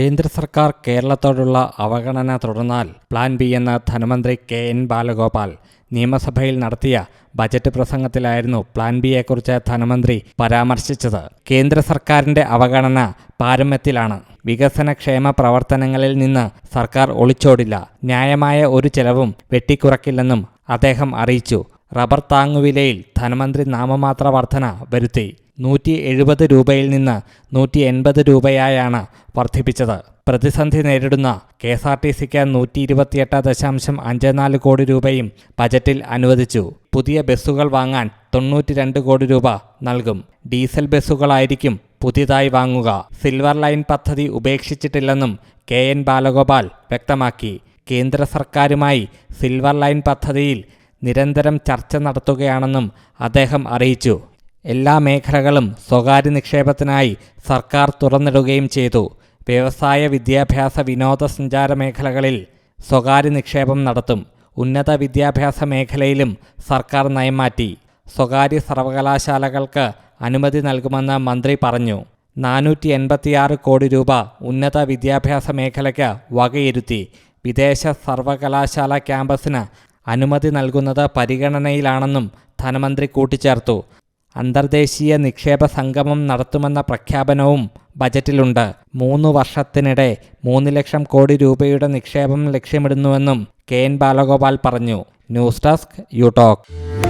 കേന്ദ്ര സർക്കാർ കേരളത്തോടുള്ള അവഗണന തുടർന്നാൽ പ്ലാൻ ബി എന്ന് ധനമന്ത്രി കെ എൻ ബാലഗോപാൽ നിയമസഭയിൽ നടത്തിയ ബജറ്റ് പ്രസംഗത്തിലായിരുന്നു പ്ലാൻ ബിയെക്കുറിച്ച് ധനമന്ത്രി പരാമർശിച്ചത്. കേന്ദ്ര സർക്കാരിന്റെ അവഗണന പാരമ്യത്തിലാണ്. വികസനക്ഷേമ പ്രവർത്തനങ്ങളിൽ നിന്ന് സർക്കാർ ഒളിച്ചോടില്ല. ന്യായമായ ഒരു ചെലവും വെട്ടിക്കുറക്കില്ലെന്നും അദ്ദേഹം അറിയിച്ചു. റബ്ബർ താങ്ങുവിലയിൽ ധനമന്ത്രി നാമമാത്ര വർധന വരുത്തി. നൂറ്റി എഴുപത് രൂപയിൽ നിന്ന് നൂറ്റി എൺപത് രൂപയായാണ് വർദ്ധിപ്പിച്ചത്. പ്രതിസന്ധി നേരിടുന്ന കെ എസ് ആർ ടി സിക്ക് നൂറ്റി ഇരുപത്തിയെട്ട് ദശാംശം അഞ്ച് നാല് കോടി രൂപയും ബജറ്റിൽ അനുവദിച്ചു. പുതിയ ബസ്സുകൾ വാങ്ങാൻ തൊണ്ണൂറ്റി രണ്ട് കോടി രൂപ നൽകും. ഡീസൽ ബസ്സുകളായിരിക്കും പുതിയതായി വാങ്ങുക. സിൽവർ ലൈൻ പദ്ധതി ഉപേക്ഷിച്ചിട്ടില്ലെന്നും കെ എൻ ബാലഗോപാൽ വ്യക്തമാക്കി. കേന്ദ്ര സർക്കാരുമായി സിൽവർ ലൈൻ പദ്ധതിയിൽ നിരന്തരം ചർച്ച നടത്തുകയാണെന്നും അദ്ദേഹം അറിയിച്ചു. എല്ലാ മേഖലകളും സ്വകാര്യ നിക്ഷേപത്തിനായി സർക്കാർ തുറന്നിടുകയും ചെയ്തു. വ്യവസായ വിദ്യാഭ്യാസ വിനോദസഞ്ചാര മേഖലകളിൽ സ്വകാര്യ നിക്ഷേപം നടത്തും. ഉന്നത വിദ്യാഭ്യാസ മേഖലയിലും സർക്കാർ നയം മാറ്റി. സ്വകാര്യ സർവകലാശാലകൾക്ക് അനുമതി നൽകുമെന്ന് മന്ത്രി പറഞ്ഞു. നാനൂറ്റി എൺപത്തിയാറ് കോടി രൂപ ഉന്നത വിദ്യാഭ്യാസ മേഖലയ്ക്ക് വകയിരുത്തി. വിദേശ സർവകലാശാല ക്യാമ്പസിന് അനുമതി നൽകുന്നത് പരിഗണനയിലാണെന്നും ധനമന്ത്രി കൂട്ടിച്ചേർത്തു. അന്തർദേശീയ നിക്ഷേപ സംഗമം നടത്തുമെന്ന പ്രഖ്യാപനവും ബജറ്റിലുണ്ട്. മൂന്ന് വർഷത്തിനിടെ മൂന്ന് ലക്ഷം കോടി രൂപയുടെ നിക്ഷേപം ലക്ഷ്യമിടുന്നുവെന്നും കെ എൻ ബാലഗോപാൽ പറഞ്ഞു. News desk you talk